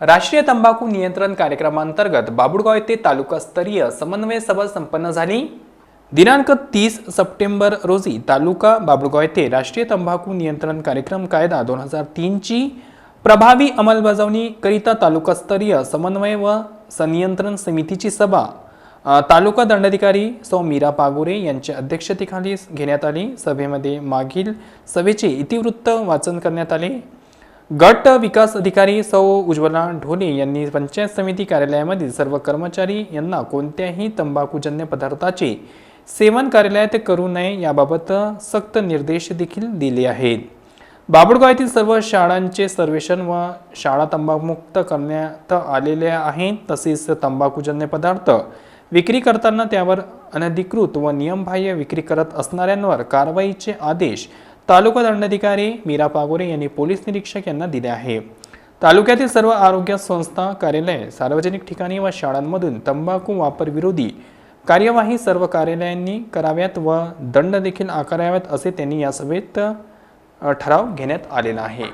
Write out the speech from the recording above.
राष्ट्रीय तंबाखू नियंत्रण कार्यक्रमांतर्गत बाबुळगाव येथे तालुकास्तरीय समन्वय सभा संपन्न झाली. दिनांक तीस सप्टेंबर रोजी तालुका बाबुळगाव येथे राष्ट्रीय तंबाखू नियंत्रण कार्यक्रम कायदा दोन हजार तीनची प्रभावी अंमलबजावणीकरिता तालुकास्तरीय समन्वय व संनियंत्रण समितीची सभा तालुका दंडाधिकारी सौ मीरा पागोरे यांच्या अध्यक्षतेखाली घेण्यात आली. सभेमध्ये मागील सभेचे इतिवृत्त वाचन करण्यात आले. गट विकास अधिकारी सौ उज्ज्वला ढोले यांनी पंचायत समिती कार्यालयामधील सर्व कर्मचारी यांना कोणत्याही तंबाखूजन्य पदार्थाचे सेवन कार्यालयात करू नये याबाबत सक्त निर्देश देखील दिले आहेत. बाबुळगाव येथील सर्व शाळांचे सर्वेक्षण व शाळा तंबाखूमुक्त करण्यात आलेल्या आहेत तसेच तंबाखूजन्य पदार्थ विक्री करताना त्यावर अनधिकृत व नियमबाह्य विक्री करत असणाऱ्यांवर कारवाईचे आदेश तालुका दंडाधिकारी मीरा पागोरे यांनी पोलीस निरीक्षक यांना दिले आहे. तालुक्यातील सर्व आरोग्य संस्था कार्यालय सार्वजनिक ठिकाणी व शाळांमधून तंबाखू वापर विरोधी कार्यवाही सर्व कार्यालयांनी कराव्यात व दंड देखील आकाराव्यात असे त्यांनी या सभेत ठराव घेण्यात आलेला आहे.